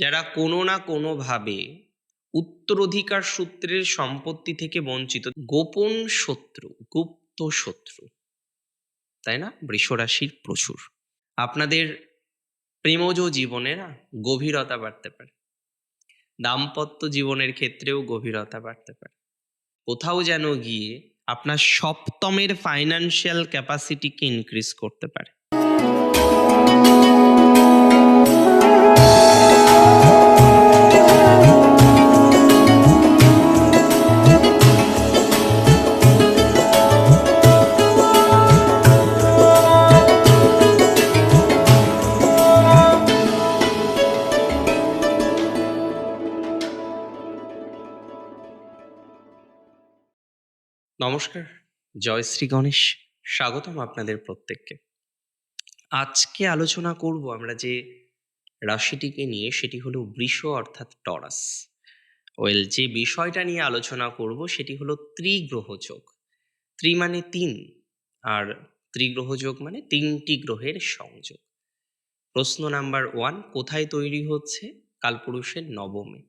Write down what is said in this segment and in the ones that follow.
যারা কোনো না কোনোভাবে উত্তরাধিকার সূত্রের সম্পত্তি থেকে বঞ্চিত, গোপন শত্রু, গুপ্ত শত্রু, তাই না? বৃষরাশির প্রচুর। আপনাদের প্রেমজ জীবনে না গভীরতা বাড়তে পারে। দাম্পত্য জীবনের ক্ষেত্রেও গভীরতা বাড়তে পারে। কোথাও যেন গিয়ে আপনার সপ্তমের ফাইন্যান্সিয়াল ক্যাপাসিটিকে ইনক্রিজ করতে পারে। নমস্কার। জয় শ্রী গণেশ। স্বাগতম আপনাদের প্রত্যেককে। আজকে আলোচনা করব আমরা যে রাশিটিকে নিয়ে, সেটি হলো বৃষ অর্থাৎ টরাস। ওয়েল, যে বিষয়টা নিয়ে আলোচনা করব, সেটি হলো ত্রিগ্রহযোগ ত্রি মানে তিন, আর ত্রিগ্রহযোগ মানে তিনটি গ্রহের সংযোগ। প্রশ্ন নাম্বার ওয়ান, কোথায় তৈরি হচ্ছে? কালপুরুষের নবমে।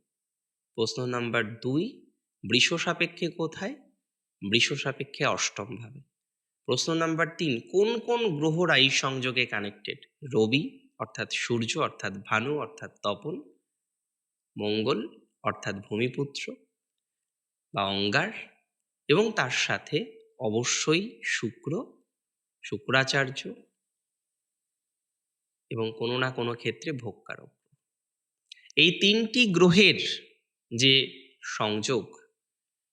প্রশ্ন নাম্বার দুই, বৃষ সাপেক্ষে কোথায়? বৃষ সাপেক্ষে অষ্টম ভাবে। প্রশ্ন নাম্বার তিন, কোন কোন গ্রহরা এই সংযোগে কানেক্টেড রবি, অর্থাৎ সূর্য, অর্থাৎ ভানু, অর্থাৎ তপন? মঙ্গল, অর্থাৎ ভূমিপুত্র? বা অঙ্গার? এবং তার সাথে অবশ্যই শুক্র, শুক্রাচার্য? এবং কোনো না কোনো ক্ষেত্রে ভোগকারক। এই তিনটি গ্রহের যে সংযোগ,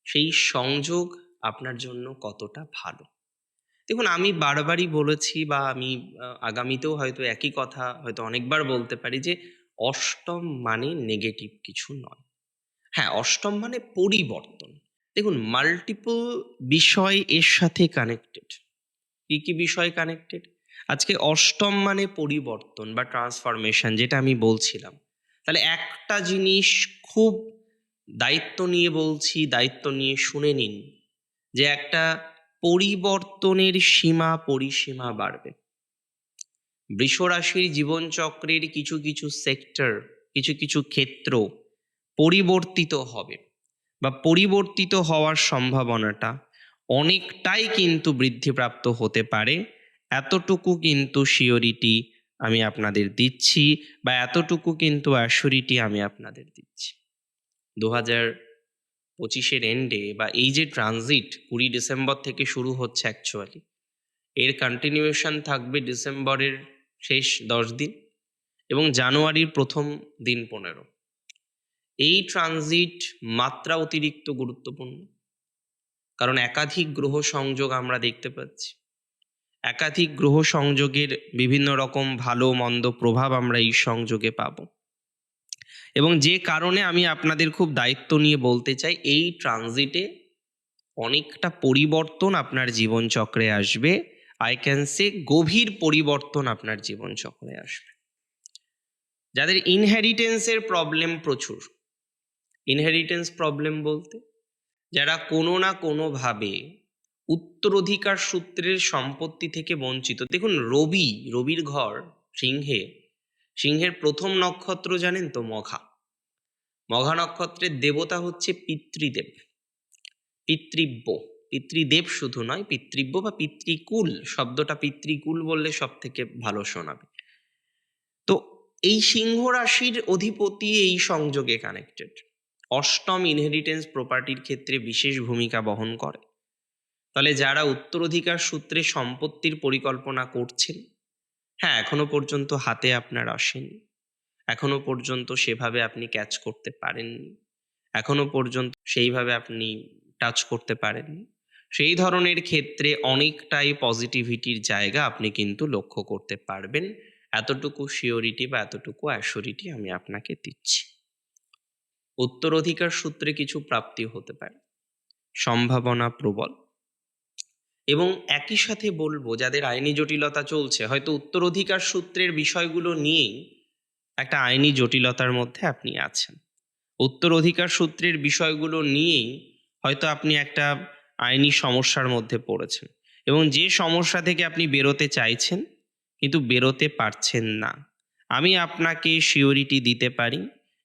সেই সংযোগ আপনার জন্য কতটা ভালো? দেখুন, আমি বারবারই বলেছি বা আমি আগামীতেও হয়তো একই কথা হয়তো অনেকবার বলতে পারি যে, অষ্টম মানে নেগেটিভ কিছু নয়। হ্যাঁ অষ্টম মানে পরিবর্তন। দেখুন মাল্টিপল বিষয় এর সাথে কানেক্টেড কি কি বিষয় কানেক্টেড আজকে অষ্টম মানে পরিবর্তন বা ট্রান্সফরমেশন যেটা আমি বলছিলাম। তাহলে একটা জিনিস খুব দায়িত্ব নিয়ে বলছি, দায়িত্ব নিয়ে শুনে নিন। যে একটা পরিবর্তনের সীমা, পরিসীমা বাড়বে। বৃষরাশির জীবনচক্রের কিছু কিছু সেক্টর, কিছু কিছু ক্ষেত্র পরিবর্তিত হবে বা পরিবর্তিত হওয়ার সম্ভাবনাটা অনেকটাই কিন্তু বৃদ্ধিপ্রাপ্ত হতে পারে। এতটুকু কিন্তু সিওরিটি আমি আপনাদের দিচ্ছি বা এতটুকু কিন্তু অ্যাসুরিটি আমি আপনাদের দিচ্ছি। দু হাজার পঁচিশের এন্ডে বা এই যে ট্রানজিট কুড়ি ডিসেম্বর থেকে শুরু হচ্ছে অ্যাকচুয়ালি এর কন্টিনিউয়েশন থাকবে ডিসেম্বরের শেষ দশ দিন এবং জানুয়ারির প্রথম দিন পনেরো। এই ট্রানজিট মাত্রা অতিরিক্ত গুরুত্বপূর্ণ, কারণ একাধিক গ্রহ সংযোগ আমরা দেখতে পাচ্ছি। একাধিক গ্রহ সংযোগের বিভিন্ন রকম ভালো মন্দ প্রভাব আমরা এই সংযোগে পাবো। এবং যে কারণে আমি আপনাদের খুব দায়িত্ব নিয়ে বলতে চাই, এই ট্রানজিটে অনেকটা পরিবর্তন আপনার জীবনচক্রে আসবে। আই ক্যান সে গভীর পরিবর্তন আপনার জীবনচক্রে আসবে। যাদের ইনহেরিটেন্সের প্রবলেম প্রচুর ইনহেরিটেন্স প্রবলেম বলতে, যারা কোনো না কোনোভাবে উত্তরাধিকার সূত্রের সম্পত্তি থেকে বঞ্চিত, দেখুন রবি, রবির ঘর, সিংহে সিংহের প্রথম নক্ষত্র জানেন তো মঘা। মঘা নক্ষত্রের দেবতা হচ্ছে পিতৃদেব। পিতৃব্য। পিতৃদেব শুধু নয়, পিতৃব্য বা পিতৃকুল শব্দটা পিতৃকুল বললে সব থেকে ভালো শোনাবে। তো এই সিংহ রাশির অধিপতি এই সংযোগে কানেক্টেড অষ্টম ইনহেরিটেন্স প্রপার্টির ক্ষেত্রে বিশেষ ভূমিকা বহন করে। তাহলে যারা উত্তরাধিকার সূত্রে সম্পত্তির পরিকল্পনা করছেন হ্যাঁ এখনও পর্যন্ত হাতে আপনার আসেনি। এখনও পর্যন্ত সেভাবে আপনি ক্যাচ করতে পারেননি। এখনও পর্যন্ত সেইভাবে আপনি টাচ করতে পারেননি। সেই ধরনের ক্ষেত্রে অনেকটাই পজিটিভিটির জায়গা আপনি কিন্তু লক্ষ্য করতে পারবেন। এতটুকু শিওরিটি বা এতটুকু অ্যাসিওরিটি আমি আপনাকে দিচ্ছি। উত্তরাধিকার সূত্রে কিছু প্রাপ্তি হতে পারে। সম্ভাবনা প্রবল। এবং একই সাথে বলব, যাদের আইনি জটিলতা চলছে, হয়তো উত্তরাধিকার সূত্রের বিষয়গুলো নিয়েই একটা আইনি জটিলতার মধ্যে আপনি আছেন। উত্তরাধিকার সূত্রের বিষয়গুলো নিয়েই হয়তো আপনি একটা আইনি সমস্যার মধ্যে পড়েছেন এবং যে সমস্যা থেকে আপনি বেরোতে চাইছেন, কিন্তু বেরোতে পারছেন না। আমি আপনাকে শিওরিটি দিতে পারি,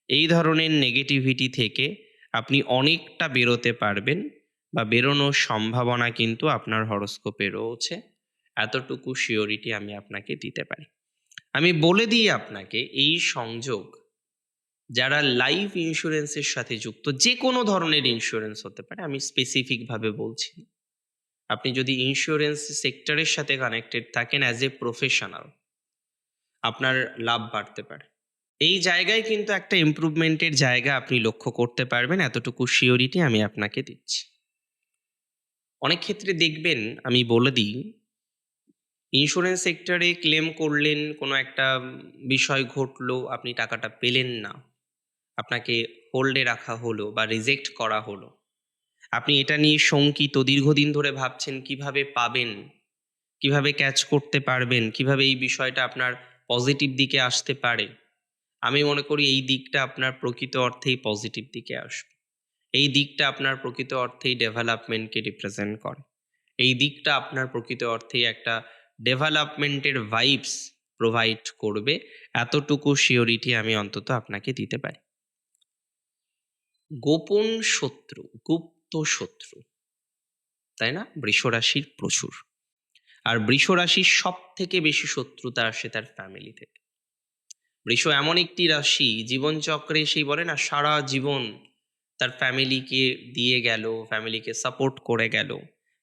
এই ধরনের নেগেটিভিটি থেকে আপনি অনেকটা বেরোতে পারবেন। বা বেরোনোর সম্ভাবনা কিন্তু আপনার হরস্কোপে রয়েছে। এতটুকু শিওরিটি আমি আপনাকে দিতে পারি। আমি বলে দিই আপনাকে, এই সংযোগ যারা লাইফ ইন্স্যুরেন্সের সাথে যুক্ত যে কোনো ধরনের ইন্স্যুরেন্স হতে পারে, আমি স্পেসিফিকভাবে বলছি। আপনি যদি ইন্স্যুরেন্স সেক্টরের সাথে কানেক্টেড থাকেন অ্যাজ এ প্রফেশনাল আপনার লাভ বাড়তে পারে। এই জায়গায় কিন্তু একটা ইমপ্রুভমেন্টের জায়গা আপনি লক্ষ্য করতে পারবেন। এতটুকু শিওরিটি আমি আপনাকে দিচ্ছি। অনেক ক্ষেত্রে দেখবেন, আমি বলে দিই ইন্স্যুরেন্স সেক্টরে ক্লেম করলেন, কোনো একটা বিষয় ঘটলো, আপনি টাকাটা পেলেন না। আপনাকে হোল্ডে রাখা হলো বা রিজেক্ট করা হলো। আপনি এটা নিয়ে শঙ্কিত, দীর্ঘদিন ধরে ভাবছেন কীভাবে পাবেন, কীভাবে ক্যাচ করতে পারবেন, কীভাবে এই বিষয়টা আপনার পজিটিভ দিকে আসতে পারে। আমি মনে করি এই দিকটা আপনার প্রকৃত অর্থেই পজিটিভ দিকে আসবে। এই দিকটা আপনার প্রকৃত অর্থেই ডেভেলপমেন্টকে রিপ্রেজেন্ট করে। এই দিকটা আপনার প্রকৃত অর্থেই একটা ডেভেলপমেন্টের ভাইবস প্রোভাইড করবে। এতটুকু শিওরিটি আমি অন্তত আপনাকে দিতে পারি। গোপন শত্রু, গুপ্ত শত্রু, তাই না? বৃষরাশির প্রচুর। আর বৃষরাশির সব থেকে বেশি শত্রুতা আসে তার ফ্যামিলি থেকে। বৃষ এমন একটি রাশি, জীবনচক্রে সেই বলে না, সারা জীবন তার ফ্যামিলিকে দিয়ে গেল ফ্যামিলিকে সাপোর্ট করে গেল।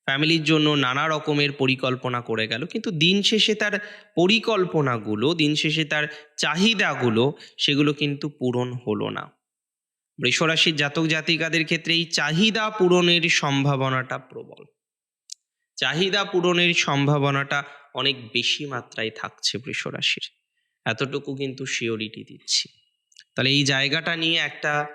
ফ্যামিলির জন্য নানা রকমের পরিকল্পনা করে গেল। কিন্তু দিন শেষে তার পরিকল্পনাগুলো, দিন শেষে তার চাহিদাগুলো, সেগুলো কিন্তু পূরণ হলো না। বৃষরাশির জাতক জাতিকাদের ক্ষেত্রে এই চাহিদা পূরণের সম্ভাবনাটা প্রবল। চাহিদা পূরণের সম্ভাবনাটা অনেক বেশি মাত্রায় থাকছে বৃষরাশির। এতটুকু কিন্তু শিওরিটি দিচ্ছি। তাহলে এই জায়গাটা নিয়ে একটা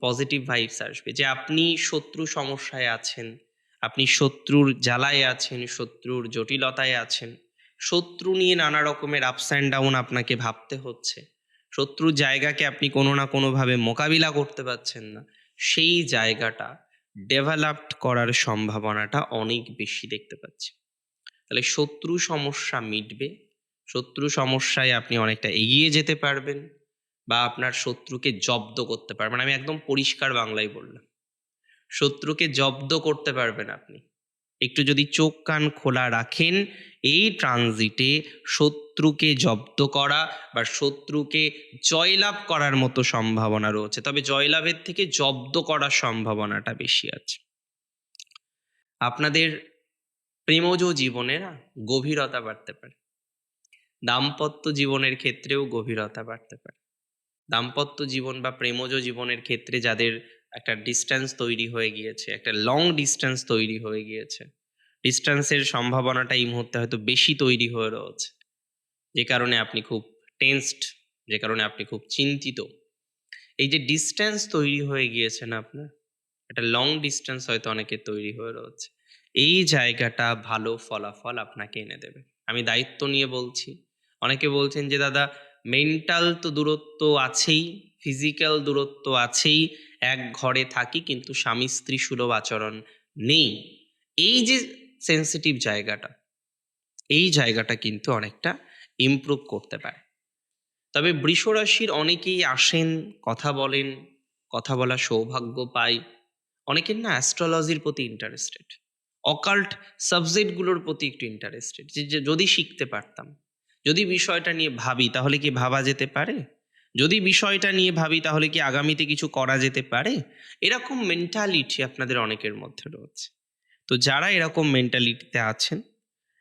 পজিটিভ ভাইবস আসবে যে আপনি শত্রু সমস্যায় আছেন, আপনি শত্রুর জ্বালায় আছেন, শত্রুর জটিলতায় আছেন। শত্রু নিয়ে নানা রকমের আপস অ্যান্ড ডাউন আপনাকে ভাবতে হচ্ছে। শত্রুর জায়গাকে আপনি কোনো না কোনোভাবে মোকাবিলা করতে পারছেন না। সেই জায়গাটা ডেভেলপড করার সম্ভাবনাটা অনেক বেশি দেখতে পাচ্ছি। তাহলে শত্রু সমস্যা মিটবে। শত্রু সমস্যায় আপনি অনেকটা এগিয়ে যেতে পারবেন। বা আপনার শত্রুকে জব্দ করতে পারবেন। আমি একদম পরিষ্কার বাংলায় বললাম। শত্রুকে জব্দ করতে পারবেন আপনি। একটু যদি চোখ কান খোলা রাখেন, এই ট্রানজিটে শত্রুকে জব্দ করা বা শত্রুকে জয়লাভ করার মতো সম্ভাবনা রয়েছে। তবে জয়লাভের থেকে জব্দ করার সম্ভাবনাটা বেশি আছে। আপনাদের প্রেমজ জীবনে না গভীরতা বাড়তে পারে। দাম্পত্য জীবনের ক্ষেত্রেও গভীরতা বাড়তে পারে। দাম্পত্য জীবন বা প্রেমজ জীবনের ক্ষেত্রে যাদের একটা ডিস্টেন্স তৈরি হয়ে গিয়েছে, একটা লং ডিস্টেন্স তৈরি হয়ে গিয়েছে ডিস্টেন্সের সম্ভাবনাটা এই মুহূর্তে হয়তো বেশি তৈরি হয়ে রয়েছে। যে কারণে আপনি খুব টেন্সড যে কারণে আপনি খুব চিন্তিত। এই যে ডিস্টেন্স তৈরি হয়ে গিয়েছে না আপনার, একটা লং ডিস্টেন্স হয়তো অনেকের তৈরি হয়ে রয়েছে। এই জায়গাটা ভালো ফলাফল আপনাকে এনে দেবে। আমি দায়িত্ব নিয়ে বলছি। অনেকে বলছেন যে, দাদা মেন্টাল তো দূরত্ব আছেই ফিজিক্যাল দূরত্ব আছেই, এক ঘরে থাকি কিন্তু স্বামী স্ত্রী সুলভ আচরণ নেই। এই যে সেন্সিটিভ জায়গাটা, এই জায়গাটা কিন্তু অনেকটা ইমপ্রুভ করতে পারে। তবে বৃষরাশির অনেকেই আসেন, কথা বলেন, কথা বলার সৌভাগ্য পাই অনেকের না অ্যাস্ট্রোলজির প্রতি ইন্টারেস্টেড অকাল্ট সাবজেক্টগুলোর প্রতি একটু ইন্টারেস্টেড যে, যদি শিখতে পারতাম। যদি বিষয়টা নিয়ে ভাবি, তাহলে কি ভাবা যেতে পারে? যদি বিষয়টা নিয়ে ভাবি, তাহলে কি আগামীতে কিছু করা যেতে পারে? এরকম মেন্টালিটি আপনাদের অনেকের মধ্যে রয়েছে। তো যারা এরকম মেন্টালিটিতে আছেন,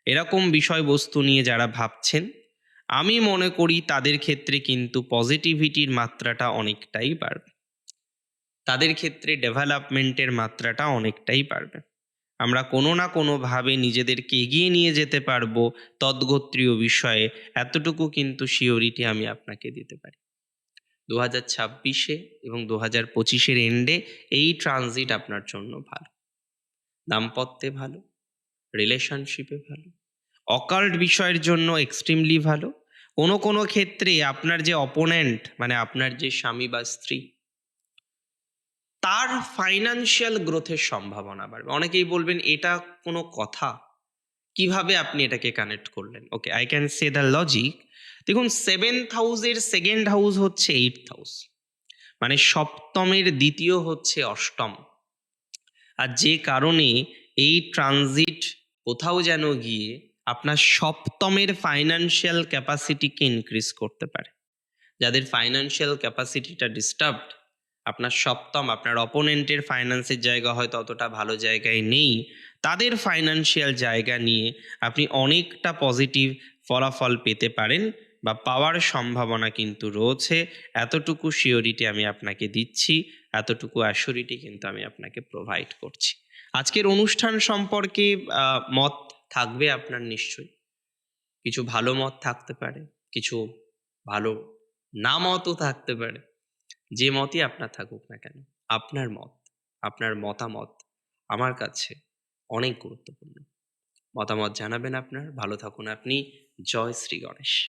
এরকম বিষয়বস্তু নিয়ে যারা ভাবছেন, আমি মনে করি তাদের ক্ষেত্রে কিন্তু পজিটিভিটির মাত্রাটা অনেকটাই বাড়বে। তাদের ক্ষেত্রে ডেভেলপমেন্টের মাত্রাটা অনেকটাই বাড়বে। আমরা কোনো না কোনোভাবে নিজেদেরকে এগিয়ে নিয়ে যেতে পারব তদ্গোত্রীয় বিষয়ে। এতটুকু কিন্তু শিওরিটি আমি আপনাকে দিতে পারি। দু হাজার ছাব্বিশে এবং দু হাজার পঁচিশের এন্ডে এই ট্রানজিট আপনার জন্য ভালো। দাম্পত্যে ভালো, রিলেশনশিপে ভালো, অকাল্ট বিষয়ের জন্য এক্সট্রিমলি ভালো। কোনো কোনো ক্ষেত্রে আপনার যে অপোনেন্ট মানে আপনার যে স্বামী বা স্ত্রী তার ফাইনান্সিয়াল গ্রোথের সম্ভাবনা বাড়বে। অনেকেই বলবেন, এটা কোনো কথা? কীভাবে আপনি এটাকে কানেক্ট করলেন? Okay I can say the logic দেখুন সেভেন্থ হাউসের সেকেন্ড হাউস হচ্ছে এইট হাউস মানে সপ্তমের দ্বিতীয় হচ্ছে অষ্টম। আর যে কারণে এই ট্রানজিট কোথাও যেন গিয়ে আপনার সপ্তমের ফাইন্যান্সিয়াল ক্যাপাসিটিকে ইনক্রিজ করতে পারে। যাদের ফাইন্যান্সিয়াল ক্যাপাসিটিটা ডিস্টার্বড আপনার সপ্তম, আপনার অপোনেন্টের ফাইন্যান্সের জায়গা হয়তো অতটা ভালো জায়গায় নেই। তাদের ফাইন্যান্সিয়াল জায়গা নিয়ে আপনি অনেকটা পজিটিভ ফলাফল পেতে পারেন বা পাওয়ার সম্ভাবনা কিন্তু রয়েছে। এতটুকু শিওরিটি আমি আপনাকে দিচ্ছি, এতটুকু অ্যাসিওরিটি কিন্তু আমি আপনাকে প্রোভাইড করছি। আজকের অনুষ্ঠান সম্পর্কে মত থাকবে আপনার নিশ্চয়ই। কিছু ভালো মত থাকতে পারে, কিছু ভালো না মতও থাকতে পারে। যে মতই আপনার থাকুক না কেন, আপনার মত, আপনার মতামত আমার কাছে অনেক গুরুত্বপূর্ণ। মতামত জানাবেন আপনার, ভালো থাকুন আপনি। জয় শ্রী গণেশ।